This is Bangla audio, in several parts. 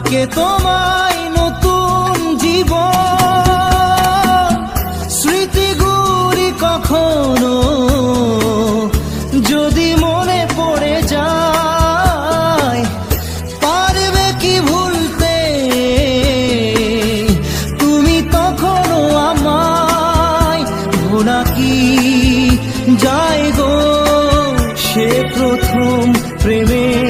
ডাকে তোমায় নতুন জীবন। স্মৃতিগুলি কখনো যদি মনে পড়ে যায়, পারবে কি ভুলতে? তুমি তখনও আমায় ভোলা কি যায় গো? সে প্রথম প্রেমের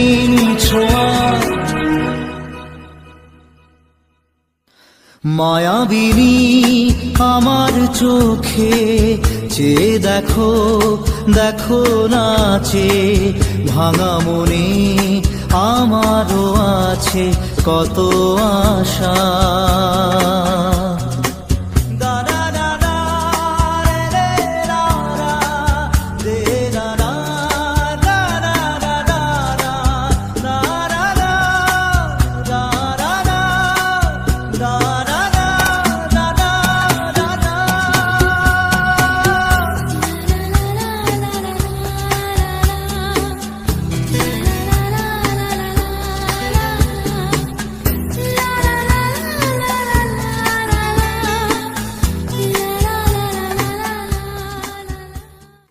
রঙিন ছোঁয়া আমার চোখে চেয়ে দেখো দেখো নাচে ভাঙা মনে আমারও আছে কত আশা।